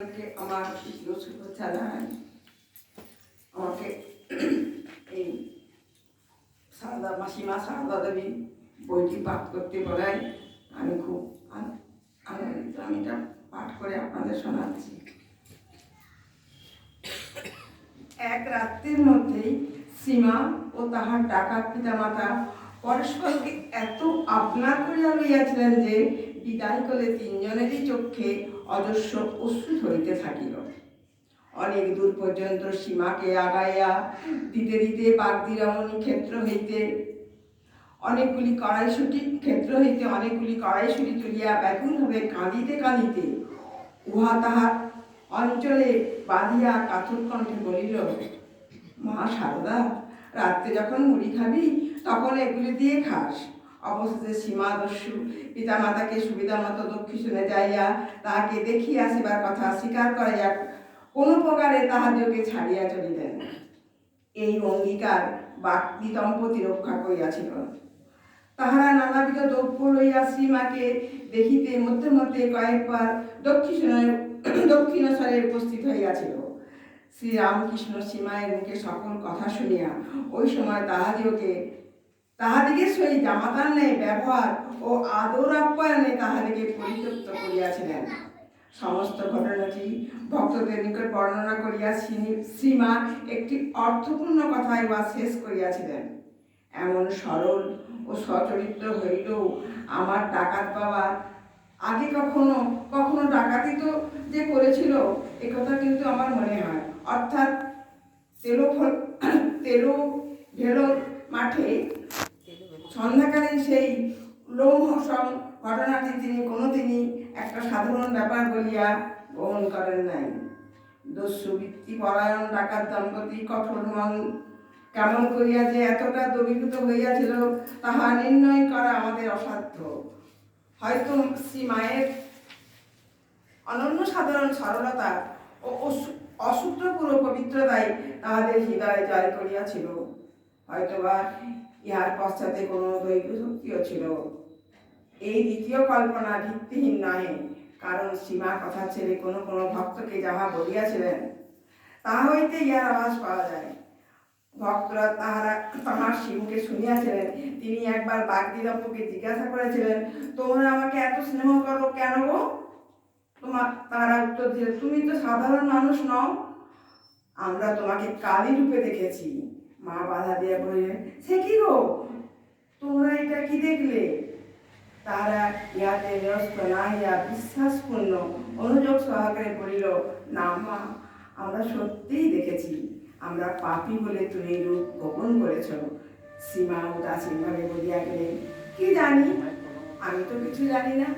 আমার প্রিয় শুভেচ্ছা আমাকে এই সারদা মাসিমা সারদা দেবী বইটি পাঠ করতে বলায় আমি খুব আনন্দিত। আমি এটা পাঠ করে আপনাদের শোনাচ্ছি। এক রাত্রের মধ্যেই সীমা ও তাহার ডাকাত পিতামাতা পরস্পরকে এত আপনা করিয়া লইয়াছিলেন যে বিদায় করে তিনজনেরই চক্ষে অজস্র অশ্রু ঝরিতে থাকিল। অনেক দূর পর্যন্ত সীমাকে আগাইয়া দিতে দিতে বাগদিরমণি ক্ষেত্র হইতে অনেকগুলি কড়াইশুটি, ক্ষেত্র হইতে অনেকগুলি কড়াইশুটি তুলিয়া ব্যাকুলভাবে কাঁদিতে কাঁদিতে উহা তাহার অঞ্চলে বাঁধিয়া কাতর কণ্ঠে বলিল মা সারদা রাত্রে যখন মুড়ি খাবি, তখন এগুলি দিয়ে খাস। অবশেষে সীমা দস্যু পিতা মাতাকে সুবিধা মতো দক্ষিণে যাইয়া তাহাকে দেখিয়া আসিবার কথা স্বীকার করাইয়া কোনো প্রকারে তাহাদেরকে ছাড়িয়া চলিলেন। এই অঙ্গীকার বাক্তি দম্পতি রক্ষা করিয়াছিল। তাহারা নানাবিধ দ্রব্য লইয়া শ্রীমাকে দেখিতে মধ্যে মধ্যে কয়েকবার দক্ষিণের দক্ষিণেশ্বরে উপস্থিত হইয়াছিল। শ্রীরামকৃষ্ণ সীমায়ের মুখে সকল কথা শুনিয়া ওই সময় তাহাদিওকে তাহাদিকে সহিত জামাতার ন্যায় ব্যবহার ও আদর আপ্যায়নে তাহাদিকে পরিতৃপ্ত করিয়াছিলেন। সমস্ত ঘটনাটি ভক্তদের নিকট বর্ণনা করিয়া শ্রী- শ্রীমা একটি অর্থপূর্ণ কথায় বা শেষ করিয়াছিলেন। এমন সরল ও সচরিত্র হইলেও আমার ডাকাত বাবা আগে কখনো কখনো ডাকাতি তো যে করেছিল একথা কিন্তু আমার মনে হয়। অর্থাৎ তেলো ফল তেলো ভেলোর মাঠে সন্ধ্যাকালীন সেই লোমহসম ঘটনাটি তিনি কোনোদিনই একটা সাধারণ ব্যাপার বলিয়া গ্রহণ করেন নাই। দস্যুবৃত্তি পরায়ণ ডাকাত, দম্পতি, কঠোর মন, কেমন করিয়া যে এতটা দ্রবীভূত হইয়াছিল তাহা নির্ণয় করা আমাদের অসাধ্য। হয়তো শ্রী মায়ের অনন্য সাধারণ সরলতা ও অসু- অসূত্রপুর পবিত্রতাই তাহাদের হৃদয়ে জয় করিয়াছিল। হয়তোবা ইহার পশ্চাতে কোনো দৈব শক্তিও ছিল। এই দ্বিতীয় কল্পনা ভিত্তিহীন নহে, কারণ সীমা কথা ছেড়ে কোনো কোনো ভক্তকে যাহা বলিয়াছিলেন তাহা হইতে ইহার আভাস পাওয়া যায়। ভক্তরা তাহারা তাহার শিবকে শুনিয়াছিলেন, তিনি একবার বাগদিদম্পকে জিজ্ঞাসা করেছিলেন, তোমরা আমাকে এত স্নেহ করো কেন গো? তোমার তারা উত্তর দিল তুমি তো সাধারণ মানুষ নও, আমরা তোমাকে কালী রূপে দেখেছি। মা বাধা দিয়ে বললেন, সে কি গো? তোমরা এটা কি দেখলে? তারা ইয়াতে ব্যস্ত না ইয়া বিশ্বাসপূর্ণ অনুযোগ সহকারে বলিল, না মা, আমরা সত্যিই দেখেছি। আমরা পাপি বলে তুমি রূপ গোপন করেছ। সীমা উদাসীনভাবে বলিয়া গেলেন, কি জানি? আমি তো কিছু জানি না।